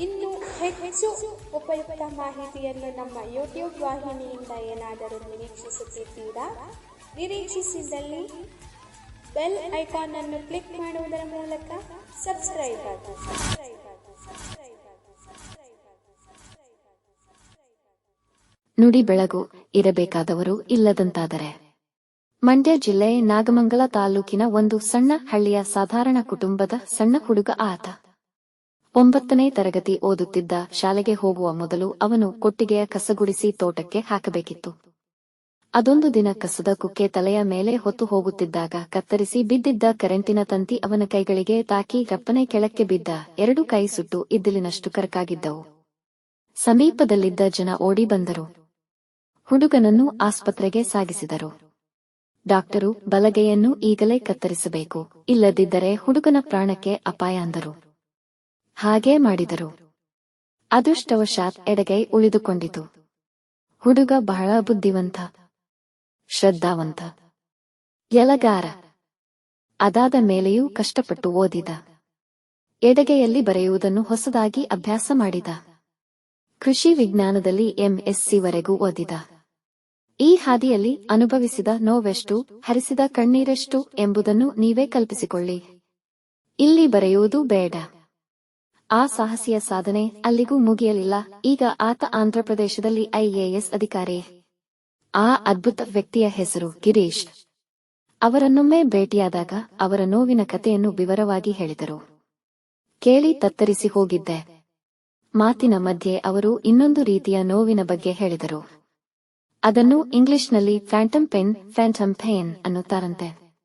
ಇನ್ನು ಹೆಚ್ಚು ಉಪಯುಕ್ತ ಮಾಹಿತಿಯನ್ನು ನಮ್ಮ ಯೂಟ್ಯೂಬ್ ವಾಹಿನಿಯಿಂದ ಏನಾದರೂ ನಿರೀಕ್ಷಿಸುತ್ತಿದ್ದೀರಾ? ನಿರೀಕ್ಷಿಸಿದಲ್ಲಿ ಬೆಲ್ ಐಕಾನ್ ಅನ್ನು ಕ್ಲಿಕ್ ಮಾಡುವುದರ ಮೂಲಕ ಸಬ್ಸ್ಕ್ರೈಬ್ ಸಬ್ಸ್ಕ್ರೈಬ್ ಆಗಿ. ನುಡಿ ಬೆಳಗು ಇರಬೇಕಾದವರು ಇಲ್ಲದಂತಾದರೆ. ಮಂಡ್ಯ ಜಿಲ್ಲೆ ನಾಗಮಂಗಲ ತಾಲೂಕಿನ ಒಂದು ಸಣ್ಣ ಹಳ್ಳಿಯ ಸಾಧಾರಣ ಕುಟುಂಬದ ಸಣ್ಣ ಹುಡುಗ ಆತ. ಒಂಬತ್ತನೇ ತರಗತಿ ಓದುತ್ತಿದ್ದ ಶಾಲೆಗೆ ಹೋಗುವ ಮೊದಲು ಅವನು ಕೊಟ್ಟಿಗೆಯ ಕಸಗುಡಿಸಿ ತೋಟಕ್ಕೆ ಹಾಕಬೇಕಿತ್ತು. ಅದೊಂದು ದಿನ ಕಸದ ಕುಕ್ಕೆ ತಲೆಯ ಮೇಲೆ ಹೊತ್ತು ಹೋಗುತ್ತಿದ್ದಾಗ ಕತ್ತರಿಸಿ ಬಿದ್ದಿದ್ದ ಕರೆಂಟಿನ ತಂತಿ ಅವನ ಕೈಗಳಿಗೆ ತಾಕಿ ರಪ್ಪನೆ ಕೆಳಕ್ಕೆ ಬಿದ್ದ ಎರಡು ಕೈ ಸುಟ್ಟು ಇದ್ದಿಲಿನಷ್ಟು ಕರಕಾಗಿದ್ದವು. ಸಮೀಪದಲ್ಲಿದ್ದ ಜನ ಓಡಿ ಬಂದರು. ಹುಡುಗನನ್ನು ಆಸ್ಪತ್ರೆಗೆ ಸಾಗಿಸಿದರು. ಡಾಕ್ಟರು ಬಲಗೆಯನ್ನು ಈಗಲೇ ಕತ್ತರಿಸಬೇಕು, ಇಲ್ಲದಿದ್ದರೆ ಹುಡುಗನ ಪ್ರಾಣಕ್ಕೆ ಅಪಾಯ ಅಂದರು. ಹಾಗೇ ಮಾಡಿದರು. ಅದೃಷ್ಟವಶಾತ್ ಎಡಗೈ ಉಳಿದುಕೊಂಡಿತು. ಹುಡುಗ ಬಹಳ ಬುದ್ಧಿವಂತ, ಶ್ರದ್ಧಾವಂತ ಎಲಗಾರ ಅದಾದ ಮೇಲೆಯೂ ಕಷ್ಟಪಟ್ಟು ಓದಿದ. ಎಡಗೆಯಲ್ಲಿ ಬರೆಯುವುದನ್ನು ಹೊಸದಾಗಿ ಅಭ್ಯಾಸ ಮಾಡಿದ. ಕೃಷಿ ವಿಜ್ಞಾನದಲ್ಲಿ ಎಂಎಸ್ಸಿ ವರೆಗೂ ಓದಿದ. ಈ ಹಾದಿಯಲ್ಲಿ ಅನುಭವಿಸಿದ ನೋವೆಷ್ಟು, ಹರಿಸಿದ ಕಣ್ಣೀರೆಷ್ಟು ಎಂಬುದನ್ನು ನೀವೇ ಕಲ್ಪಿಸಿಕೊಳ್ಳಿ. ಇಲ್ಲಿ ಬರೆಯುವುದು ಬೇಡ. ಆ ಸಾಹಸಿಯ ಸಾಧನೆ ಅಲ್ಲಿಗೂ ಮುಗಿಯಲಿಲ್ಲ. ಈಗ ಆತ ಆಂಧ್ರಪ್ರದೇಶದಲ್ಲಿ ಐಎಎಸ್ ಅಧಿಕಾರಿ. ಆ ಅದ್ಭುತ ವ್ಯಕ್ತಿಯ ಹೆಸರು ಗಿರೀಶ್. ಅವರನ್ನೊಮ್ಮೆ ಭೇಟಿಯಾದಾಗ ಅವರ ನೋವಿನ ಕಥೆಯನ್ನು ವಿವರವಾಗಿ ಹೇಳಿದರು. ಕೇಳಿ ತತ್ತರಿಸಿ ಹೋಗಿದ್ದೆ. ಮಾತಿನ ಮಧ್ಯೆ ಅವರು ಇನ್ನೊಂದು ರೀತಿಯ ನೋವಿನ ಬಗ್ಗೆ ಹೇಳಿದರು. ಅದನ್ನು ಇಂಗ್ಲಿಷ್ನಲ್ಲಿ ಫ್ಯಾಂಟಮ್ ಪೆನ್, ಫ್ಯಾಂಟಮ್ ಪೇನ್ ಅನ್ನುತ್ತಾರಂತೆ.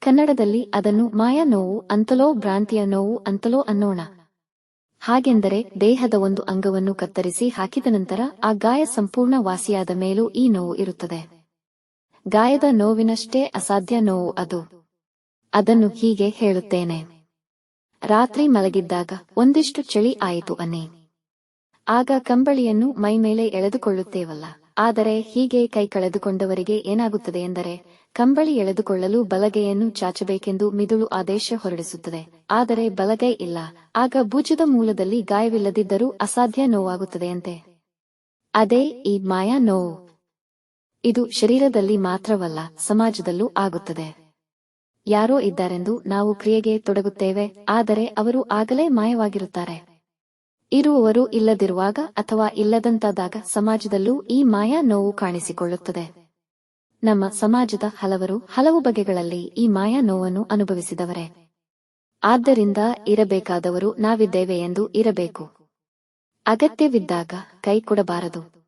ಕನ್ನಡದಲ್ಲಿ ಅದನ್ನು ಮಾಯಾ ನೋವು, ಅಂತಲೋ ಭ್ರಾಂತಿಯ ನೋವು, ಅಂತಲೋ ಅನ್ನೋಣ. ಹಾಗೆಂದರೆ ದೇಹದ ಒಂದು ಅಂಗವನ್ನು ಕತ್ತರಿಸಿ ಹಾಕಿದ ನಂತರ ಆ ಗಾಯ ಸಂಪೂರ್ಣ ವಾಸಿಯಾದ ಮೇಲೂ ಈ ನೋವು ಇರುತ್ತದೆ. ಗಾಯದ ನೋವಿನಷ್ಟೇ ಅಸಾಧ್ಯ ನೋವು ಅದು. ಅದನ್ನು ಹೀಗೆ ಹೇಳುತ್ತೇನೆ. ರಾತ್ರಿ ಮಲಗಿದ್ದಾಗ ಒಂದಿಷ್ಟು ಚಳಿ ಆಯಿತು ಅನ್ನಿ. ಆಗ ಕಂಬಳಿಯನ್ನು ಮೈಮೇಲೆ ಎಳೆದುಕೊಳ್ಳುತ್ತೇವಲ್ಲ. ಆದರೆ ಹೀಗೆ ಕೈ ಕಳೆದುಕೊಂಡವರಿಗೆ ಏನಾಗುತ್ತದೆ ಎಂದರೆ ಕಂಬಳಿ ಎಳೆದುಕೊಳ್ಳಲು ಬಲಗೈಯನ್ನು ಚಾಚಬೇಕೆಂದು ಮಿದುಳು ಆದೇಶ ಹೊರಡಿಸುತ್ತದೆ. ಆದರೆ ಬಲಗೈ ಇಲ್ಲ. ಆಗ ಭುಜದ ಮೂಲದಲ್ಲಿ ಗಾಯವಿಲ್ಲದಿದ್ದರೂ ಅಸಾಧ್ಯ ನೋವಾಗುತ್ತದೆಯಂತೆ. ಅದೇ ಈ ಮಾಯಾ ನೋವು. ಇದು ಶರೀರದಲ್ಲಿ ಮಾತ್ರವಲ್ಲ, ಸಮಾಜದಲ್ಲೂ ಆಗುತ್ತದೆ. ಯಾರೋ ಇದ್ದಾರೆಂದು ನಾವು ಕ್ರಿಯೆಗೆ ತೊಡಗುತ್ತೇವೆ, ಆದರೆ ಅವರು ಆಗಲೇ ಮಾಯವಾಗಿರುತ್ತಾರೆ. ಇರುವವರು ಇಲ್ಲದಿರುವಾಗ ಅಥವಾ ಇಲ್ಲದಂತಾದಾಗ ಸಮಾಜದಲ್ಲೂ ಈ ಮಾಯಾ ನೋವು ಕಾಣಿಸಿಕೊಳ್ಳುತ್ತದೆ. ನಮ್ಮ ಸಮಾಜದ ಹಲವರು ಹಲವು ಬಗೆಗಳಲ್ಲಿ ಈ ಮಾಯಾ ನೋವನ್ನು ಅನುಭವಿಸಿದವರೇ. ಆದ್ದರಿಂದ ಇರಬೇಕಾದವರು ನಾವಿದ್ದೇವೆ ಎಂದು ಇರಬೇಕು. ಅಗತ್ಯವಿದ್ದಾಗ ಕೈ ಕೊಡಬಾರದು.